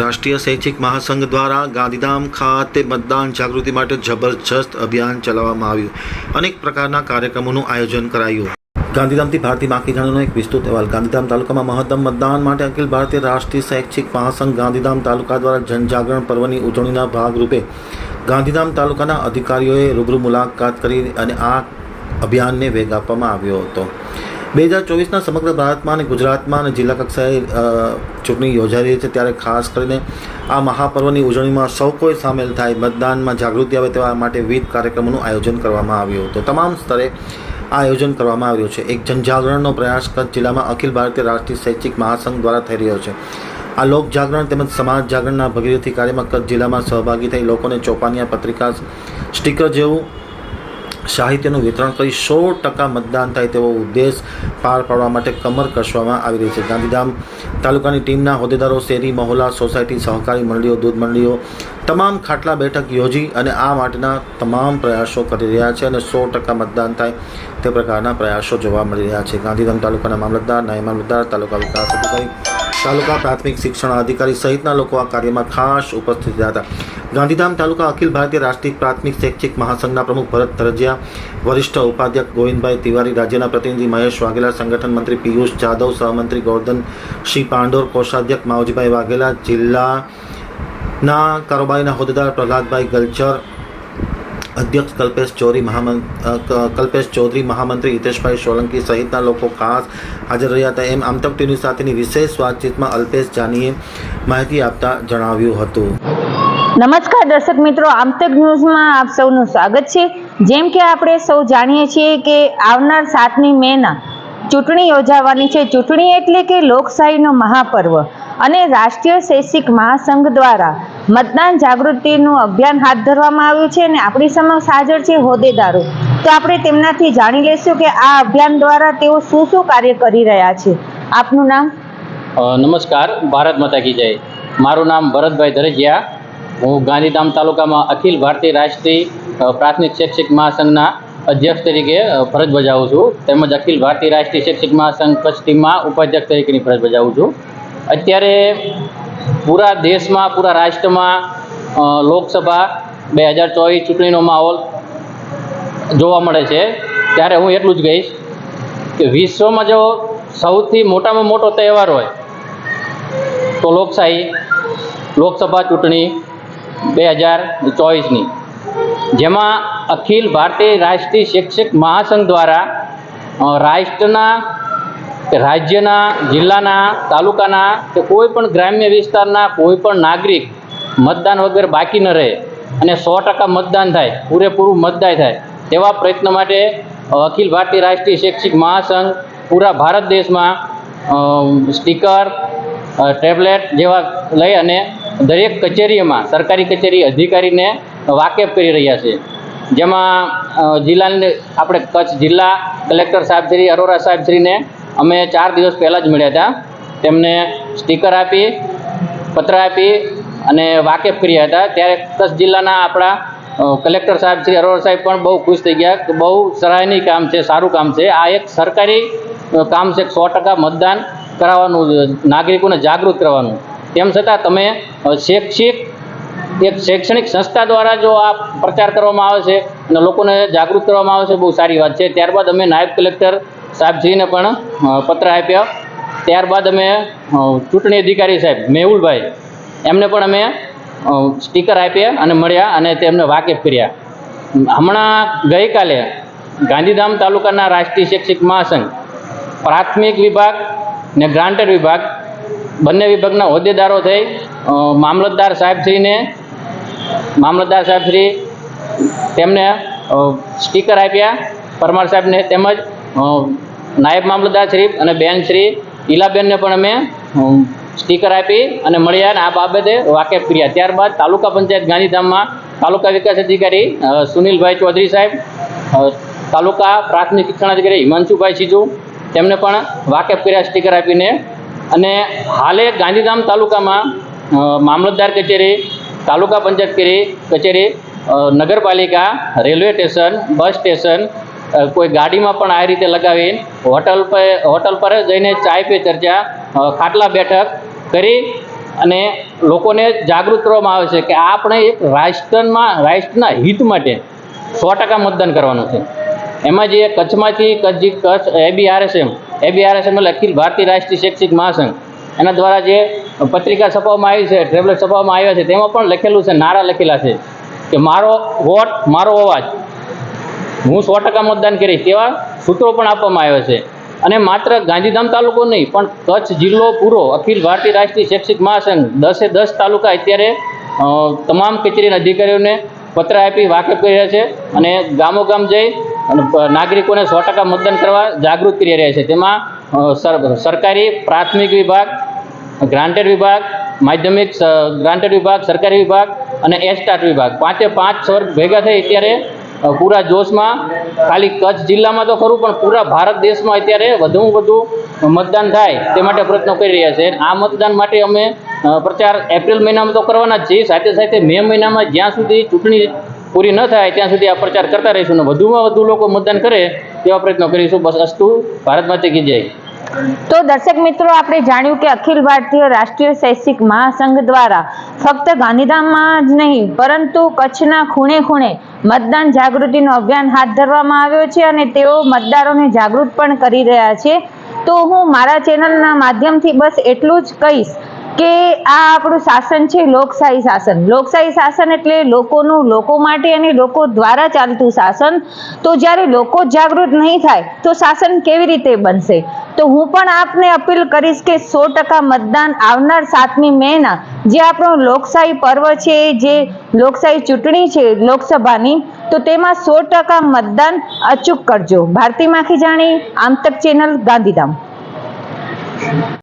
રાષ્ટ્રીય શૈક્ષિક મહાસંઘ દ્વારા ગાંધીધામ ખાતે મતદાન જાગૃતિ માટે જબરજસ્ત અભિયાન ચલાવવામાં આવ્યું. અનેક પ્રકારના કાર્યક્રમોનું આયોજન કરાયું. ગાંધીધામથી ભારતી માખીજાણીનો એક વિસ્તૃત અહેવાલ. ગાંધીધામ તાલુકામાં મહત્તમ મતદાન માટે અખિલ ભારતીય રાષ્ટ્રીય શૈક્ષિક મહાસંઘ ગાંધીધામ તાલુકા દ્વારા જનજાગરણ પર્વની ઉજવણીના ભાગરૂપે ગાંધીધામ તાલુકાના અધિકારીઓએ રૂબરૂ મુલાકાત કરી અને આ અભિયાનને વેગ આપવામાં આવ્યો હતો. બે હજાર ચોવીસના સમગ્ર ભારતમાં અને ગુજરાતમાં અને જિલ્લા કક્ષાએ ચૂંટણી યોજાઈ રહી છે ત્યારે ખાસ કરીને આ મહાપર્વની ઉજવણીમાં સૌ કોઈ સામેલ થાય. મતદાનમાં જાગૃતિ આવે તેવા માટે વિવિધ કાર્યક્રમોનું આયોજન કરવામાં આવ્યું હતું. તમામ સ્તરે આ આયોજન કરવામાં આવ્યું છે. એક જનજાગરણનો પ્રયાસ કચ્છ જિલ્લામાં અખિલ ભારતીય રાષ્ટ્રીય શૈક્ષિક મહાસંઘ દ્વારા થઈ રહ્યો છે. આ લોક જાગરણ તેમજ સમાજ જાગરણના ભગીરથી કાર્યમાં કચ્છ જિલ્લામાં સહભાગી થઈ લોકોને ચોપાનિયા પત્રિકા સ્ટીકર જેવું સાહિત્યનું વિતરણ કરી સો ટકા મતદાન થાય તેવો ઉદ્દેશ પાર પાડવા માટે કમર કસવામાં આવી રહી છે. ગાંધીધામ તાલુકાની ટીમના હોદ્દેદારો, શેરી મહોલ્લા સોસાયટી, સહકારી મંડળીઓ, દૂધ મંડળીઓ તમામ ખાટલા બેઠક યોજી અને આ માટેના તમામ પ્રયાસો કરી રહ્યા છે અને સો ટકા મતદાન થાય તે પ્રકારના પ્રયાસો જોવા મળી રહ્યા છે. ગાંધીધામ તાલુકાના મામલતદાર, નાયબ મામલતદાર, તાલુકા વિકાસ અધિકારી, તાલુકા પ્રાથમિક શિક્ષણ અધિકારી સહિતના લોકો આ કાર્યમાં ખાસ ઉપસ્થિત રહ્યા હતા. ગાંધીધામ તાલુકા અખિલ ભારતીય રાષ્ટ્રીય પ્રાથમિક શૈક્ષિક મહાસંઘના પ્રમુખ ભરત ધરજિયા વરિષ્ઠ ઉપાધ્યક્ષ ગોવિંદભાઈ તિવારી, રાજ્યના પ્રતિનિધિ મહેશ વાઘેલા, સંગઠન મંત્રી પિયુષ જાદવ, સહમંત્રી ગોર્ધન શ્રી પાંડોર, કોષાધ્યક્ષ માવજીભાઈ વાઘેલા, જિલ્લાના કારોબારીના હોદ્દેદાર પ્રહલાદભાઈ ગલચર, અધ્યક્ષ કલ્પેશ ચૌધરી કલ્પેશ ચૌધરી, મહામંત્રી હિતેશભાઈ સોલંકી સહિતના લોકો ખાસ હાજર રહ્યા હતા. એમ આમતક ટીવી સાથેની વિશેષ વાતચીતમાં અલ્પેશ જાનીએ માહિતી આપતા જણાવ્યું હતું. નમસ્કાર દર્શક મિત્રો, આમતક ન્યૂઝમાં આપ સૌનું સ્વાગત છે. જેમ કે આપણે સૌ જાણીએ છીએ કે આવનાર સાતમી મેના ચૂંટણી યોજાવાની છે. ચૂંટણી એટલે કે લોકશાહીનો મહાપર્વ અને રાષ્ટ્રીય શૈક્ષિક મહાસંઘ દ્વારા મતદાન જાગૃતિનું અભિયાન હાથ ધરવામાં આવ્યું છે અને આપણી સમક્ષ હાજર છે હોદ્દેદારો. તો આપણે તેમનાથી જાણી લઈશું કે આ અભિયાન દ્વારા તેઓ શું શું કાર્ય કરી રહ્યા છે. આપનું નામ? નમસ્કાર. ભારત માતા કી જય. મારું નામ ભરતભાઈ ધરજીયા. હું ગાંધીધામ તાલુકામાં અખિલ ભારતીય રાષ્ટ્રીય પ્રાથમિક શૈક્ષિક મહાસંઘના અધ્યક્ષ તરીકે ફરજ બજાવું છું. તેમજ અખિલ ભારતીય રાષ્ટ્રીય શૈક્ષિક મહાસંઘ કચ્છ ટીમમાં ઉપાધ્યક્ષ તરીકેની ફરજ બજાવું છું. અત્યારે પૂરા દેશમાં, પૂરા રાષ્ટ્રમાં લોકસભા બે હજાર ચોવીસ ચૂંટણીનો માહોલ જોવા મળે છે. ત્યારે હું એટલું જ કહીશ કે વિશ્વમાં જો સૌથી મોટામાં મોટો તહેવાર હોય, તો લોકશાહી, લોકસભા ચૂંટણી બે હજાર ચોવીસની. જેમાં અખિલ ભારતીય રાષ્ટ્રીય શિક્ષક મહાસંઘ દ્વારા રાષ્ટ્રના, રાજ્યના, જિલ્લાના, તાલુકાના કે કોઈ પણ ગ્રામ્ય વિસ્તારના કોઈ પણ નાગરિક મતદાન વગર બાકી ન રહે અને સો ટકા મતદાન થાય, પૂરેપૂરું મતદાન થાય, તેવા પ્રયત્ન માટે અખિલ ભારતીય રાષ્ટ્રીય શૈક્ષિક મહાસંઘ પૂરા ભારત દેશમાં સ્ટીકર ટેબ્લેટ જેવા લઈ અને દરેક કચેરીમાં, સરકારી કચેરી અધિકારીને વાકેફ કરી રહ્યા છે. જેમાં જિલ્લાને, આપણે કચ્છ જિલ્લા કલેક્ટર સાહેબ શ્રી, અરોરા સાહેબ શ્રીને અમે ચાર દિવસ પહેલાં જ મળ્યા હતા. તેમને સ્ટીકર આપી, પત્ર આપી અને વાકેફ કર્યા હતા. ત્યારે કચ્છ જિલ્લાના આપણા કલેક્ટર સાહેબ શ્રી, અરોરા સાહેબ પણ બહુ ખુશ થઈ ગયા કે બહુ સરાહનીય કામ છે, સારું કામ છે. આ એક સરકારી કામ છે સો ટકા મતદાન કરાવવાનું, નાગરિકોને જાગૃત કરવાનું. તેમ છતાં તમે શૈક્ષિક, એક શૈક્ષણિક સંસ્થા દ્વારા જો આ પ્રચાર કરવામાં આવે છે અને લોકોને જાગૃત કરવામાં આવે છે, બહુ સારી વાત છે. ત્યારબાદ અમે નાયબ કલેક્ટર સાહેબજીને પણ પત્ર આપ્યા. ત્યારબાદ અમે ચૂંટણી અધિકારી સાહેબ મેહુલભાઈ, એમને પણ અમે સ્ટીકર આપ્યા અને મળ્યા અને તેમને વાકેફ કર્યા. હમણાં ગઈકાલે ગાંધીધામ તાલુકાના રાષ્ટ્રીય શૈક્ષિક મહાસંઘ પ્રાથમિક વિભાગ ને ગ્રાન્ટેડ વિભાગ બંને વિભાગના હોદ્દેદારો થઈ મામલતદાર સાહેબશ્રીને મામલતદાર સાહેબશ્રી તેમને સ્ટીકર આપ્યા, પરમાર સાહેબને તેમજ નાયબ મામલતદાર શ્રી અને બેન શ્રી ઈલાબેનને પણ અમે સ્ટીકર આપી અને મળ્યા અને આ બાબતે વાકેફ કર્યા. ત્યારબાદ તાલુકા પંચાયત ગાંધીધામમાં તાલુકા વિકાસ અધિકારી સુનિલભાઈ ચૌધરી સાહેબ તાલુકા પ્રાથમિક શિક્ષણ અધિકારી હિમાંશુભાઈ સિજુ તેમને પણ વાકેફ કર્યા સ્ટીકર આપીને અને હાલે ગાંધીધામ તાલુકામાં મામલતદાર કચેરી, તાલુકા પંચાયત કચેરી નગરપાલિકા, રેલવે સ્ટેશન, બસ સ્ટેશન કોઈ ગાડીમાં પણ આ રીતે લગાવી હોટલ પર હોટલ પર જઈને ચાય પે ચર્ચા ખાટલા બેઠક કરી અને લોકોને જાગૃત કરવામાં આવે છે કે આપણે એક રાષ્ટ્રમાં, રાષ્ટ્રના હિત માટે સો ટકા મતદાન કરવાનું છે. એમાં જે કચ્છમાંથી કચ્છ કચ્છ એબીઆરએસએમ એબીઆરએસએમ એટલે અખિલ ભારતીય રાષ્ટ્રીય શૈક્ષિક મહાસંઘ. એના દ્વારા જે પત્રિકા છપાવવામાં આવી છે ટ્રેબ્લેટ છપાવવામાં આવ્યા છે, તેમાં પણ લખેલું છે, નારા લખેલા છે કે મારો વોટ, મારો અવાજ. હું સો ટકા મતદાન કરીશ તેવા સૂત્રો પણ આપવામાં આવ્યા છે. અને માત્ર ગાંધીધામ તાલુકો નહીં, પણ કચ્છ જિલ્લો પૂરો અખિલ ભારતીય રાષ્ટ્રીય શૈક્ષિક મહાસંઘ દસે દસ તાલુકા અત્યારે તમામ કચેરીના અધિકારીઓને પત્ર આપી વાકેફ કરી રહ્યા છે અને ગામો ગામ જઈ નાગરિકોને સો ટકા મતદાન કરવા જાગૃત કરી રહ્યા છે. તેમાં સર- સરકારી પ્રાથમિક વિભાગ, ગ્રાન્ટેડ વિભાગ, માધ્યમિક ગ્રાન્ટેડ વિભાગ, સરકારી વિભાગ અને એસ્ટાટ વિભાગ. પાંચે પાંચ વર્ગ ભેગા થઈ અત્યારે પૂરા જોશમાં. ખાલી કચ્છ જિલ્લામાં તો ખરું, પણ પૂરા ભારત દેશમાં અત્યારે વધુમાં વધુ મતદાન થાય તે માટે પ્રયત્નો કરી રહ્યા છે. આ મતદાન માટે અમે પ્રચાર એપ્રિલ મહિનામાં તો કરવાના છીએ. સાથે સાથે મે મહિનામાં જ્યાં સુધી ચૂંટણી પૂરી ન થાય, ત્યાં સુધી આ પ્રચાર કરતા રહીશું અને વધુમાં વધુ લોકો મતદાન કરે તેવા પ્રયત્નો કરીશું. બસ અસ્તુ ભારત માતા કી જય. તો દર્શક મિત્રો, આપણે જાણ્યું કે અખિલ ભારતીય રાષ્ટ્રીય શૈક્ષિક મહાસંઘ દ્વારા ફક્ત ગાંધીધામમાં જ નહીં, પરંતુ કચ્છના ખૂણે ખૂણે મતદાન જાગૃતિનું અભિયાન હાથ ધરવામાં આવ્યો છે અને તેઓ મતદારોને જાગૃત પણ કરી રહ્યા છે. તો હું મારા ચેનલના માધ્યમથી બસ એટલું જ કહીશ. કે આ આપણું શાસન છે, લોકશાહી શાસન. લોકશાહી શાસન એટલે લોકોનું, લોકો માટે અને લોકો દ્વારા ચાલતું શાસન. તો જ્યારે લોકો જાગૃત નહીં થાય, તો શાસન કેવી રીતે બનશે? તો હું પણ આપને અપીલ કરીશ કે સો ટકા મતદાન આવનાર સાતમી મેના, જે આપણો લોકશાહી પર્વ છે, જે લોકશાહી ચૂંટણી છે લોકસભાની, તો તેમાં સો ટકા મતદાન અચૂક કરજો. ભારતી માખી જાણી આમતક ચેનલ ગાંધીધામ.